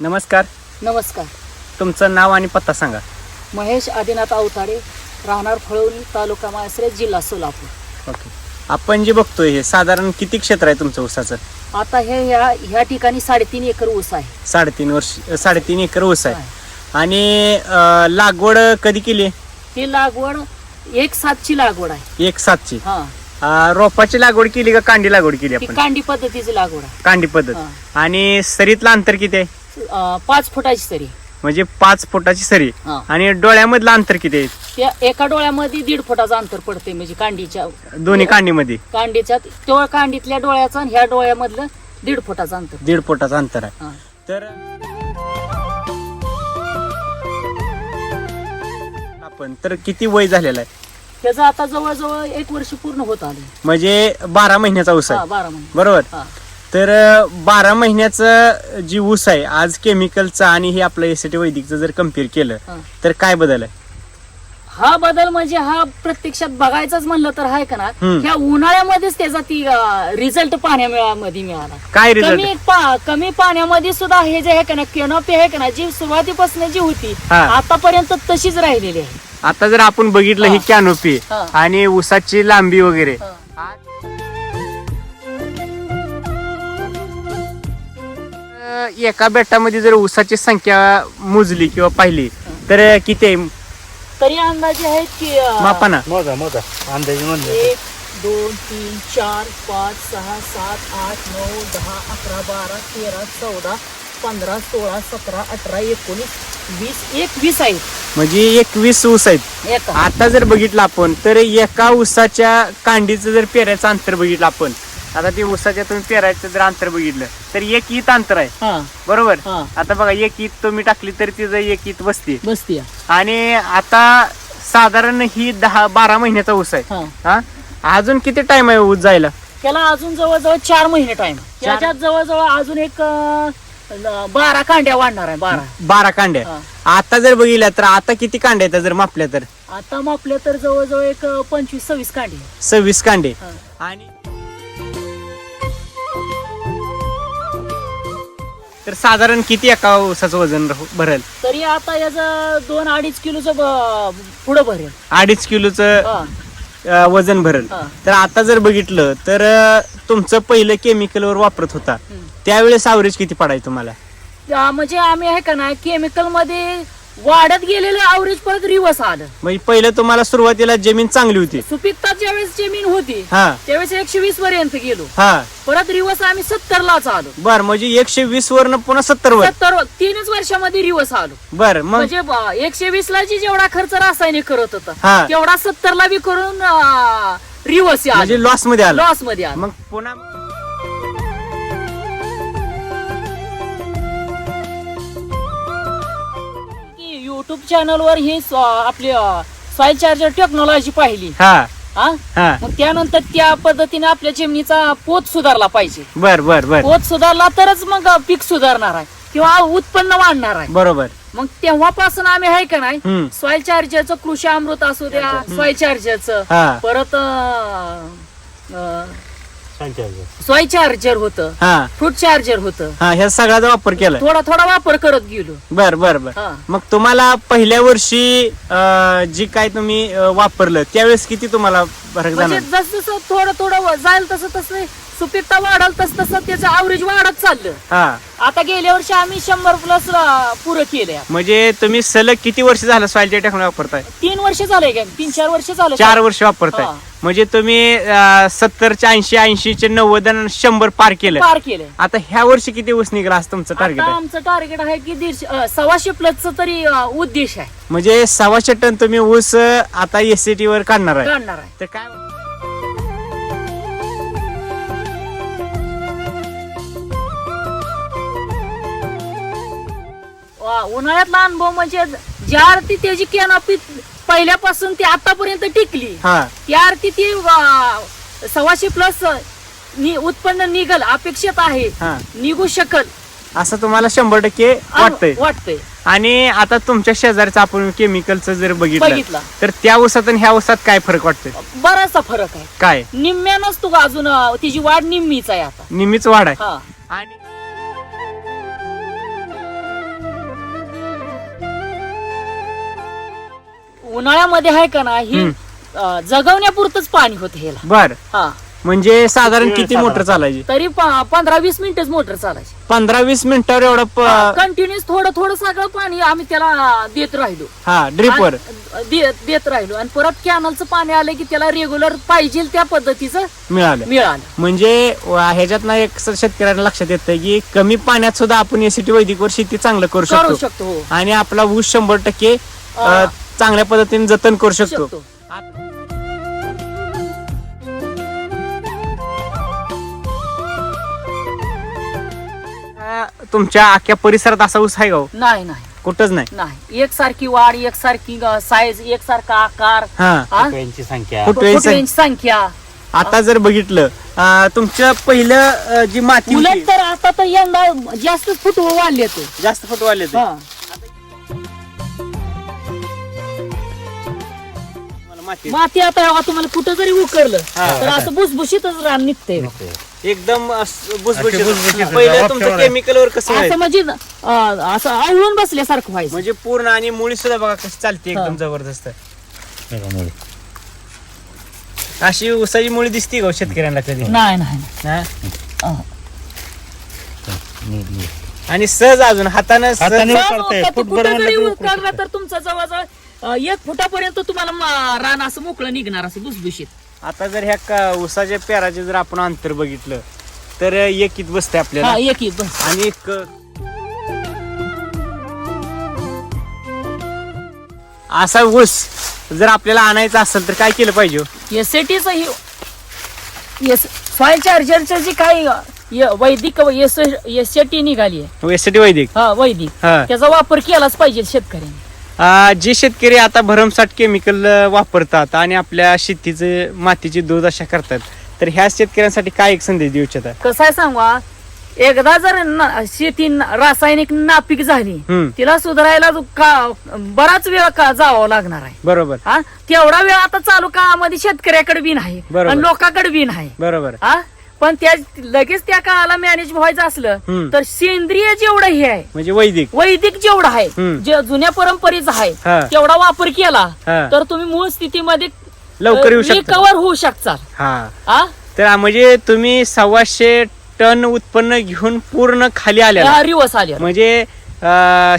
नमस्कार. नमस्कार. तुमचं नाव आणि पत्ता सांगा. महेश आदिनाथ अवताडे राहणार फळवणी तालुका माळसरे जिल्हा सोलापूर. ओके. आपण जे बघतोय हे साधारण किती क्षेत्र आहे तुमचं ऊसाचं? आता हे ह्या ह्या ठिकाणी साडेतीन एकर ऊस आहे. साडेतीन वर्ष साडेतीन एकर ऊस आहे. आणि अं, लागवड कधी केली? ही लागवड एक सातची लागवड आहे. एक सातची. हा. अं, रोपाची लागवड केली का कांडी लागवड केली आपण? कांडी पद्धतीची लागवड आहे. कांडी पद्धत. हा. आणि सरीतलं अंतर किती आहे? अं, पाच फुटाची सरी. म्हणजे पाच फुटाची सरी. हा. आणि डोळ्यामधलं अंतर किती आहे? त्या एका डोळ्यामध्ये दीड फुटाचं अंतर पडते म्हणजे कांडीच्या दोन्ही कांडीमध्ये? कांडीच्या तो कांडीतल्या डोळ्याचं आणि ह्या डोळ्यामधलं दीड फुटाचं अंतर. दीड फुटाचं अंतर आहे. हा. तर आपण तर किती वय झालेलं आहे? त्याचं आता जवळजवळ एक वर्ष पूर्ण होत आले म्हणजे बारा महिन्याचा ऊस हा आहे बारा महिने. बरोबर? हा. तर बारा महिन्याचं जी ऊस आहे आज केमिकलचा आणि हे आपलं एस टी वैदिकचं जर कंपेअर केलं. तर काय बदल आहे हा बदल म्हणजे हा प्रत्यक्षात बघायचाच म्हणलं तर आहे का ना. ह्या उन्हाळ्यामध्येच त्याचा ती रिझल्ट पाण्यामध्ये मिळाला काय कमी पा- कमी पाण्यामध्ये सुद्धा हे जे आहे का ना केनॉपी आहे का ना जी सुरुवातीपासून जी होती. आतापर्यंत तशीच राहिलेली आहे आता जर आपण बघितलं ही. कॅनोपी. आणि ऊसाची लांबी वगैरे एका बेटामध्ये जर ऊसाची संख्या मोजली किंवा पाहिली तर किती आहे? तरी अंदाजे आहेत की अं, मापा ना मोजा मोजा. अंदाजे म्हणलं एक दोन तीन चार पाच सहा सात आठ नऊ दहा अकरा बारा तेरा चौदा पंधरा सोळा सतरा अठरा एकोणीस वीस एक वीस आहेत. म्हणजे एकवीस ऊस आहेत. एका. आता जर बघितलं आपण तर एका ऊसाच्या कांडीचं जर पेरायचं अंतर बघितलं आपण आता ते ऊसाच्या तुम्ही पेरायचं जर अंतर बघितलं तर एक ईत अंतर आहे. हा. बरोबर? हा. आता बघा एक ईत तुम्ही टाकली तर तिचं एक ईत बसते. बसती. आणि आता साधारण ही दहा बारा महिन्याचा ऊस आहे. हा. हा? अजून किती टाइम आहे ऊस जायला? त्याला अजून जवळजवळ चार महिने टाइम त्याच्यात जवळजवळ अजून एक अं, बारा कांड्या वाढणार आहे बारा. बारा कांड्या. हा. आता जर बघितल्या तर आता किती कांड्या आहेत जर मापल्या तर? आता मापले तर जवळजवळ एक अं, पंचवीस सव्वीस कांडी. सव्वीस कांडे. हा. आणि तर साधारण किती एका ऊसाचं वजन राहू- भरेल? तरी आता याचं दोन अडीच किलोचं पुढं भरेल. अडीच किलोचं हा, अं, वजन भरेल. हा. तर आता जर बघितलं तर अं, तुमचं पहिलं केमिकलवर वापरत होता. हम्म. त्यावेळेस अवरेज किती पडायचं तुम्हाला? त्या म्हणजे आम्ही आहे का ना केमिकलमध्ये वाढत गेलेलं आवरेज परत रिवर्स आलं. म्हणजे पहिलं तुम्हाला सुरुवातीला जमीन चांगली होती. सुपिकता ज्यावेळेस जमीन होती हा. त्यावेळेस एकशे वीस पर्यंत गेलो. हा. परत रिवर्स आम्ही सत्तर लाच आलो. बर म्हणजे एकशे वीस वरनं पुन्हा सत्तर वर. सत्तर तीनच वर्षामध्ये रिवर्स आलो. बर मग? म्हणजे ब- एकशे वीस ला जी जेवढा खर्च रासायनिक करत होता. तेवढा सत्तर ला बी करून रिवर्स म्हणजे लॉसमध्ये आलं. लॉसमध्ये आलो. मग पुन्हा युट्यूब चॅनलवर ही आपली सॉइल चार्जर टेक्नॉलॉजी पाहिली. हा. हा? हा. मग त्यानंतर त्या पद्धतीने आपल्या जमिनीचा पोत सुधारला पाहिजे. बर बर बर. पोत सुधारला तरच मग पीक सुधारणार आहे किंवा उत्पन्न वाढणार आहे. बरोबर. मग तेव्हापासून आम्ही आहे का नाही हम्म. सॉइल चार्जरचं कृषी अमृत असू द्या सॉइल चार्जरचं हा. परत सॉइल चार्जर होतं. हा. फ्रूट चार्जर होतं. हा ह्या सगळ्याचा वापर केलाय. थोडा थोडा वापर करत गेलो. बर बर बर. हा. मग तुम्हाला पहिल्या वर्षी अं, जी काय तुम्ही अं, वापरलं त्यावेळेस किती तुम्हाला फरक म्हणजे जाणार जसं जसं थोडं थोडं व- जाईल तसं तसं सुपीकता वाढल तसं तसं त्याचं अवरेज वाढत चाललं. हा. आता गेल्या वर्षी आम्ही शंभर प्लस पुरं केले म्हणजे तुम्ही सलग किती वर्ष झालं सॉइलच्या टेक्नॉलॉजी वापरताय? तीन वर्ष झाले का तीन चार वर्ष झाले. चार वर्ष वापरताय. हा. म्हणजे तुम्ही सत्तरच्या ऐंशी ऐंशीचे नव्वद आणि शंभर पार केलं. पार केले. आता ह्या वर्षी किती ऊस निघाला तुमचं टार्गेट आता आहे? आमचं टार्गेट आहे की दीडशे अं, सव्वाशे प्लसचं तरी अं, उद्देश आहे. म्हणजे सव्वाशे टन तुम्ही ऊस अं, आता एस वर काढणार आहे. काढणार आहे. तर काय वा, उन्हाळ्यातला अनुभव म्हणजे ज्या अर्थी त्याची कॅनॉपी पहिल्यापासून ती आतापर्यंत टिकली. हा. त्या अर्थी ती वा, सव्वाशे प्लस नि उत्पन्न निघल अपेक्षित आहे. हा. निघू शकल. असं तुम्हाला शंभर टक्के वाटतंय. वाटतंय. आणि आता तुमच्या शेजारचं आपण केमिकलचं जर बघितलं बघितला. तर त्या ऊसात आणि ह्या ऊसात काय फरक वाटतोय? बराचसा फरक आहे. काय? निम्म्यानंच तू अजून अं, तिची वाढ निम्मीच आहे आता. निम्मीच वाढ आहे. हा. आणि उन्हाळ्यामध्ये आहे का ना ही अं, जगवण्यापुरतच पाणी होतं ह्याला. बर. हा. म्हणजे साधारण किती मोटर साधारण? चालायची? तरी प- पंधरा वीस मिनिटच मोटर चालायची. पंधरा वीस मिनिटावर एवढं प- कंटिन्युअस थोडं थोडं सगळं पाणी आम्ही त्याला देत राहिलो. हा ड्रिपवर आणि दे- देत राहिलो. आणि परत कॅनलचं पाणी आलं की त्याला रेग्युलर पाहिजे त्या पद्धतीचं मिळालं. मिळालं. म्हणजे ह्याच्यात ना एक स- शेतकऱ्यांना लक्षात येतं की कमी पाण्यात सुद्धा आपण एसीटी वैदिकवर शेती चांगलं करू करू शकतो. शकतो हो. आणि आपला ऊस शंभर टक्के अ. चांगल्या पद्धतीने जतन करू शकतो. तुमच्या आख्या परिसरात असा ऊस आहे का हो? नाही नाही. कुठंच नाही? नाही. एकसारखी वाढ एकसारखी साईज एकसारखा आकार. हा. हा? फुटव्यांची संख्या. फुट- फुटव्यांची फुटव्यांची संख्या. आता जर बघितलं अ, तुमचं पहिलं अ, जी माती होती, उलट तर आता तर यंदा जास्त फुटवं वाढले ते जास्त फुटवाले ते. हा. माती माती आता बघा तुम्हाला कुठं जरी उकरलं हा. तर असं भुसभुशीतच रान निघतंय एकदम अस- बुसबुशीत. पहिलं तुमचं. केमिकलवर कसं असं? म्हणजे अं, असं आवळून बसल्यासारखं व्हायचं म्हणजे पूर्ण आणि मुळी सुद्धा बघा कशी चालते एकदम हा. जबरदस्त त्याच्यामुळे. अशी उसाची मुळी दिसते का हो शेतकऱ्यांना कधी नाही नाही हा? अं. आणि सहज अजून हातानं सहज- हाताने- म्हणलं उकळला. तर तुमचा जवळजवळ अं, एक फुटापर्यंत तुम्हाला मा- रान असं मोकळं निघणार असं भुसभुशीत. आता जर ह्या का- उसाच्या पेराचे जर आपण अंतर बघितलं तर एक इत बसते आपल्याला. एक एक बस. आणि एक असा ऊस जर आपल्याला आणायचा असेल तर काय केलं पाहिजे हो? एसएटीच ही सॉइल चार्जरचं जी काही अं, य- वैदिक एसएटी निघाली आहे यासाठी वैदिक. हा वैदिक. हा. त्याचा वापर केलाच पाहिजे शेतकऱ्यांनी. जे शेतकरी आता भरमसाठ केमिकल वापरतात आणि आपल्या शेतीचे मातीची दुर्दशा करतात तर ह्या शेतकऱ्यांसाठी काय एक संदेश देऊ इच्छिता? कसं आहे सांगा एकदा जर न- शेती न- रासायनिक नापीक झाली हम्म. तिला सुधारायला जो का बराच वेळ का जावं लागणार आहे. बरोबर. हा? तेवढा वेळ आता चालू काळामध्ये शेतकऱ्याकडे बी नाही बरोबर. आणि लोकांकडे बी नाही. बरोबर. हा? पण त्या लगेच त्या काळाला मॅनेज व्हायचं असलं. तर सेंद्रिय जेवढं हे आहे म्हणजे वैदिक वैदिक जेवढं आहे. जे जुन्या परंपरेचं आहे. तेवढा वापर केला. तर तुम्ही मूळ स्थितीमध्ये लवकर येऊ शकता रिकवर होऊ शकता तर म्हणजे तुम्ही सव्वाशे टन उत्पन्न घेऊन पूर्ण खाली आल्या रिवर्स आले म्हणजे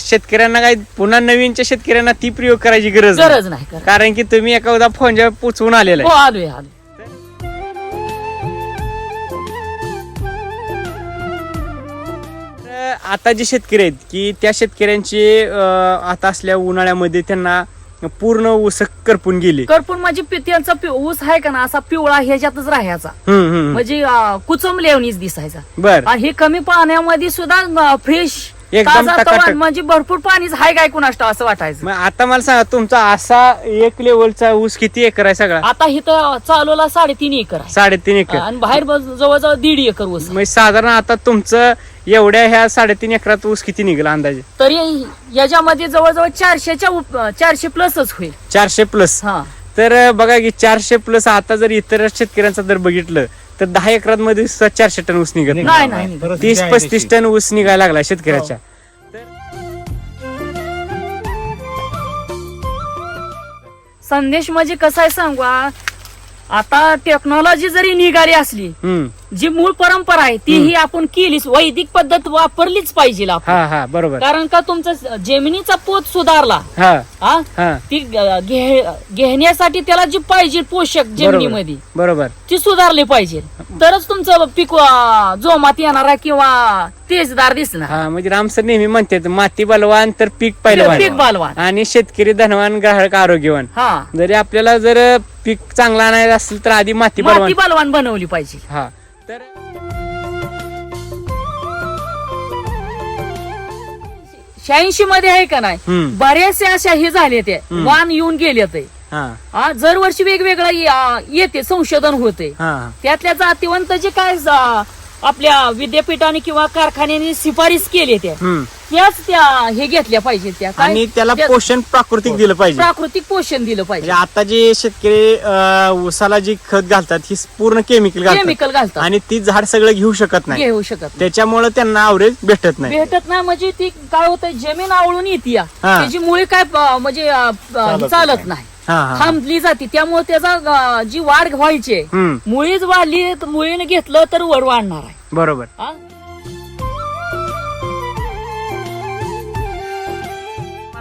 शेतकऱ्यांना काय पुन्हा नवीनच्या शेतकऱ्यांना ती प्रयोग करायची गरज. गरज नाही कर कारण की तुम्ही एखादा फोनच्या पोचवून आलेला आहे आता जे शेतकरी आहेत की त्या शेतकऱ्यांचे आता असल्या उन्हाळ्यामध्ये त्यांना पूर्ण ऊस करपून गेले. करपून पि- त्यांचा पि- ऊस आहे का ना असा पिवळा ह्याच्यातच राहायचा. हम्म, हम्म. म्हणजे अं, कुचमलेवणीच दिसायचा. बर. आणि हे कमी पाण्यामध्ये सुद्धा फ्रेश एकदम टकाटक. म्हणजे भरपूर पाणीच हाय काय कुणाष्ट असं वाटायचं. मग आता मला सांगा तुमचा असा एक लेवलचा ऊस किती एकर आहे सगळा? आता इथं चालवला साडेतीन एकर आहे. साडेतीन एकर. आणि बाहेर बस- जवळजवळ दीड एकर ऊस आहे. म्हणजे साधारण आता तुमचं एवढ्या ह्या साडेतीन एकरात ऊस किती निघेल अंदाजे? तरी याच्यामध्ये जवळजवळ चारशेच्या उप- चारशे प्लसच होईल. चारशे प्लस हा. तर बघा की चारशे प्लस आता जर इतर शेतकऱ्यांचा जर बघितलं तर दहा एकरात मध्ये सुद्धा चारशे टन ऊस निघत नाही, नाही. परिस्थिती तीस आहे पस्तीस तशी. टन ऊस निघायला लागला शेतकऱ्याच्या. संदेश म्हणजे कसं आहे सांगू आ? आता टेक्नॉलॉजी जरी निघाली असली हम्म. जी मूळ परंपरा आहे ती ही आपण केलीच वैदिक पद्धत वापरलीच पाहिजे आपण. हा हा बरोबर. कारण का तुमचा जमिनीचा पोत सुधारला. हा हा? हा. ती घे- घेण्यासाठी त्याला जी पाहिजे पोषक जमिनीमध्ये बरोबर. ती सुधारली पाहिजे. तरच तुमचं पीक अं, जोमात येणारा किंवा तेजदार दिसणार. हा म्हणजे रामसर नेहमी म्हणतात माती बलवान तर पीक पीक पहिलवान बालवान. आणि शेतकरी धनवान ग्राहक आरोग्यवान. हा. जरी आपल्याला जर पीक चांगला आणायचं असेल तर आधी माती माती बलवान बालवान बनवली पाहिजे. हा. तर शहाऐंशी मध्ये आहे का नाही? हम्म. बऱ्याचशा अशा हे झाले ते. वान येऊन गेले ते. हा. हा दरवर्षी वेगवेगळं ये- येते संशोधन होते. हा. त्यातल्या जातीवंत जे काय ज- आपल्या विद्यापीठाने किंवा कारखान्याने शिफारस केली त्या हम्म. त्याच त्या हे घेतल्या पाहिजे त्या. काय? आणि त्याला त्या- पोषण प्राकृतिक दिलं पाहिजे. प्राकृतिक पोषण दिलं म्हणजे पाहिजे आता जे शेतकरी अं, ऊसाला जी खत घालतात ही पूर्ण केमिकल घालतात. केमिकल घालतात. आणि ती झाड सगळं घेऊ शकत नाही. घेऊ शकत नाही. त्याच्यामुळे त्यांना आवरेज भेटत नाही. भेटत नाही म्हणजे ती काय होतं जमीन आवळून येते या. हा. त्याची मुळी काय अं, म्हणजे अं, अं, चालत नाही. हा हा थांबली जाते. त्यामुळे त्याचा अं, जी वाढ व्हायची आहे, हम्म. मुळीच वाढली तर मुळीने घेतलं तर वर वाढणार आहे. बरोबर. हा?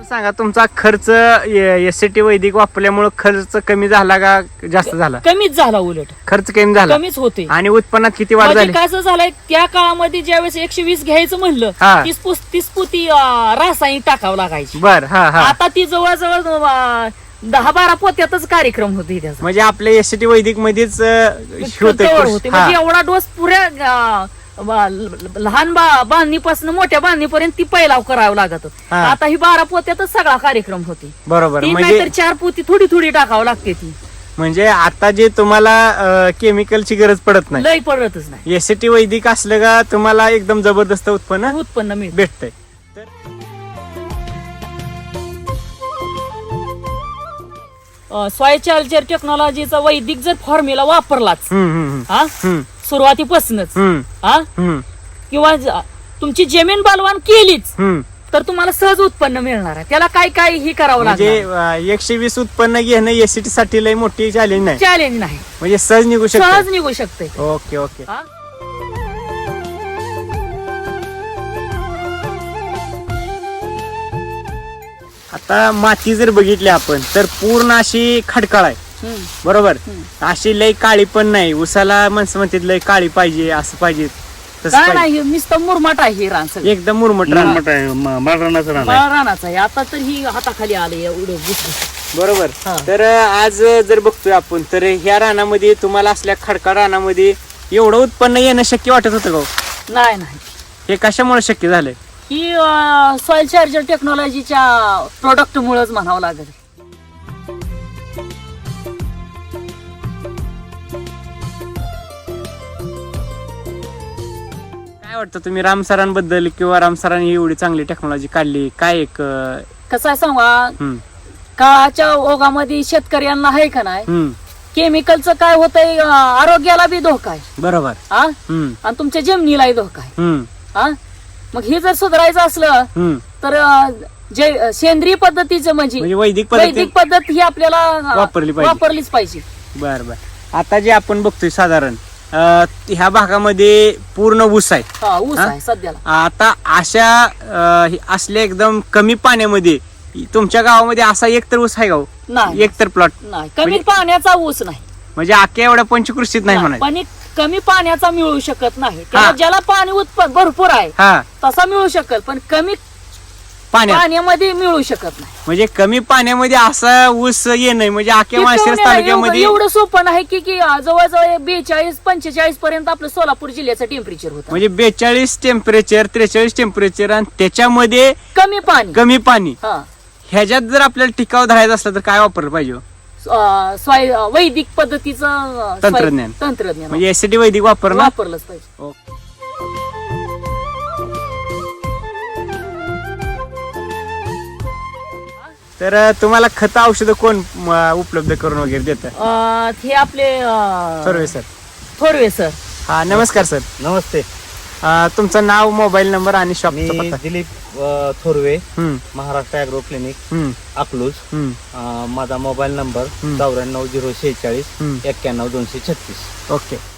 सांगा तुमचा खर्च एस टी वैदिक वापरल्यामुळे खर्च कमी झाला का जास्त झाला? कमीच झाला उलट. खर्च कमी झाला? कमीच होते. आणि उत्पन्नात किती वाढ म्हणजे झाली? कसं झालंय त्या काळामध्ये ज्यावेळेस एकशे वीस घ्यायचं म्हणलं. तीस पुस- तीस पुती रासायनिक टाकावं लागायची. बर हा हा. आता ती जवळजवळ दहा बारा पोत्यातच कार्यक्रम होते म्हणजे आपल्या एस टी वैदिक मध्येच होते. म्हणजे एवढा डोस पुऱ्या लहान बा बांधणीपासून मोठ्या बांधणीपर्यंत ती पैलाव करावं लागत. हा. आता ही बारा पोत्यातच सगळा कार्यक्रम होते. बरोबर. ती म्हणजे नाहीतर चार पोती थोडी थोडी टाकावं लागते ती. म्हणजे आता जे तुम्हाला केमिकलची गरज पडत नाही. लय पडतच नाही. एस टी वैदिक असलं का तुम्हाला एकदम जबरदस्त उत्पन्न उत्पन्न मिळत. भेटतंय. चार्जर टेक्नॉलॉजीचा वैदिक जर फॉर्म्युला वापरलाच हम्म हम्म. हा? हम्म. सुरुवातीपासूनच. हम्म. हा? हम्म. किंवा ज- तुमची जमीन बालवान केलीच हम्म. तर तुम्हाला सहज उत्पन्न मिळणार आहे. त्याला काय काय ही करावं म्हणजे अं, एकशे वीस उत्पन्न घेणं एसटी साठी लय मोठी चॅलेंज नाही. चॅलेंज नाही. म्हणजे सहज निघू शकतो. सहज निघू शकते ओके ओके. हा? आता माती जर बघितली आपण तर पूर्ण अशी खडकाळ आहे. बरोबर? अशी लय काळी पण नाही. उसाला माणसं म्हणतात लय काळी पाहिजे असं पाहिजे तसं काय पाहिजे. नाही नुसतं मुरमाट आहे हे रान सगळं. एकदम मुरमट रान. मोठं आहे, म- माळरानाचं रान आहे. मला रानाचं आहे. आता तर ही हाताखाली आले एवढं. बरोबर. हा. तर आज जर बघतोय आपण तर ह्या रानामध्ये तुम्हाला असल्या खडकाळ रानामध्ये एवढं उत्पन्न येणं शक्य वाटत होतं का हो? नाही नाही. हे कशामुळे शक्य झालंय? ही सॉइल चार्जर टेक्नॉलॉजीच्या प्रोडक्ट मुळेच म्हणावं लागेल. वाटतं तुम्ही राम सरांबद्दल किंवा राम सरांनी एवढी चांगली टेक्नॉलॉजी काढली? काय एक अं, कसं आहे सांगा? हम्म, काळाच्या ओघामध्ये शेतकऱ्यांना आहे का नाही? हम्म, केमिकलचं काय होतंय अं, आरोग्याला बी धोका आहे. बरोबर. हा हम्म, आणि तुमच्या जमिनीलाही धोका आहे. हम्म, हा मग हे जर सुधारायचं असलं हम्म. तर अं, जे अं, सेंद्रिय पद्धतीचं म्हणजे म्हणजे वैदिक पद्धती वैदिक पद्धत ही आपल्याला अं, वापरली पाहिजे. वापरलीच पाहिजे. बर बर. आता जे आपण बघतोय साधारण अं, ह्या भागामध्ये पूर्ण ऊस आहे. हा ऊस हा? आहे सध्याला. आता अशा अं, हे असल्या एकदम कमी पाण्यामध्ये तुमच्या गावामध्ये असा एक तर ऊस आहे का हो? नाही. एक तर प्लॉट नाही कमी म्हणजे- पाण्याचा ऊस नाही. म्हणजे आख्या एवढ्या पंचकृषीत नाही म्हणाय पण कमी पाण्याचा मिळू शकत नाही. त्याला हा. ज्याला पाणी उत्पन्न भरपूर आहे हा. तसा मिळू शकत पण कमी पाण्यात. पाण्यामध्ये मिळू शकत नाही. म्हणजे कमी पाण्यामध्ये असा ऊस येणं म्हणजे आख्या माळशिरस पिकवण्याला एवढं तालुक्यामध्ये एवढं सोपं नाही की की अं, जवळजवळ बेचाळीस पंचेचाळीस पर्यंत आपलं सोलापूर जिल्ह्याचं टेम्परेचर होतं. म्हणजे बेचाळीस टेम्परेचर त्रेचाळीस टेम्परेचर आणि त्याच्यामध्ये कमी पाणी. कमी पाणी. हा. ह्याच्यात जर आपल्याला टिकाव धरायचा असला तर काय वापरलं पाहिजे हो? अं, स्वाय- अं, वैदिक पद्धतीचं अं, स्वाय- तंत्रज्ञान. तंत्रज्ञान. म्हणजे एसिडी वैदिक वापरणं वापरलंच पाहिजे. ओके. तर तुम्हाला खत औषधं कोण म, उपलब्ध करून वगैरे देतं? अं, हे आपले अं, सर्वे सर. थोरवे सर. हा नमस्कार सर. नमस्ते. अं, तुमचं नाव मोबाईल नंबर आणि शॉपचा पत्ता? दिलीप अ, थोरवे हम्म, महाराष्ट्र अॅग्रो क्लिनिक हम्म, अकलूज. हम्म, अ, माझा मोबाईल नंबर. चौऱ्याण्णव झिरो शेहेचाळीस हम्म. एक्क्याण्णव दोनशे छत्तीस. ओके.